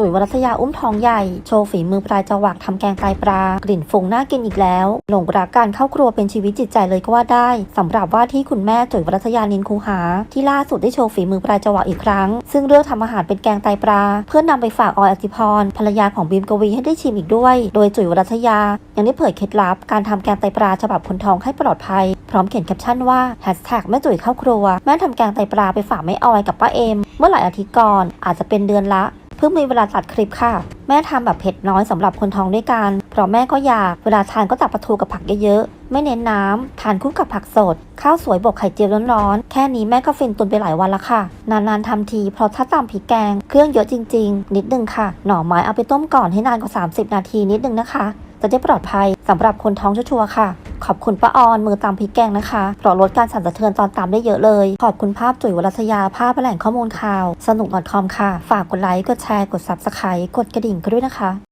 จุ๋ยวรัตยาอุ้มทองใหญ่ โชว์ฝีมือปลายจวักทำแกงไตปลา กลิ่นฟุ้งน่ากินอีกแล้ว หลงรักการเข้าครัวเป็นชีวิตจิตใจเลยก็ว่าได้สำหรับว่าที่คุณแม่จุ๋ยวรัตยานินคูหา ที่ล่าสุดได้โชว์ฝีมือปลายจวักอีกครั้ง ซึ่งเลือกทำอาหารเป็นแกงไตปลา เพื่อนำไปฝากออยอติพรภรรยาของบีมกวีให้ได้ชิมอีกด้วย โดยจุ๋ยวรัตยา ยังได้เผยเคล็ดลับ การทำแกงไตปลาฉบับคนท้องให้ปลอดภัย พร้อมเขียนแคปชั่นว่าแฮชแท็กแม่จุ๋ยเข้าครัวแม่ทำแกงไตปลาไปฝากแม่ออยกับป้าเอมเมื่อหลายอาทิตย์ก่อนอาจจะเป็นเดือนละ เพิ่งมีเวลาตัดคลิปค่ะ แม่ทำแบบเผ็ดน้อยสำหรับคนท้องด้วยกัน เพราะแม่ก็อยากเวลาทานก็ตักปลาทูกับผักเยอะๆ ไม่เน้นน้ำทานคู่กับผักสด ข้าวสวยบวกไข่เจียวร้อนๆ แค่นี้แม่ก็ฟินตุนไปหลายวันละค่ะ นานๆทำที เพราะถ้าตำพริกแกง เครื่องเยอะจริงๆ นิดนึงค่ะ หน่อไม้เอาไปต้มก่อนให้นานกว่า 30 นาทีนิดนึงนะคะ จะได้ปลอดภัยสำหรับคนท้องชัวร์ๆค่ะ ขอบคุณป้าออนมือตำพริกแกงนะคะเพราะลดการสั่นสะเทือนตอนตามได้เยอะเลย ขอบคุณภาพจุ๋ยวรัตยาภาพแหล่งข้อมูลข่าว สนุก .com ค่ะ ฝากกดไลค์ กดแชร์ กดซับสไครต์กดกระดิ่งกันด้วยนะคะ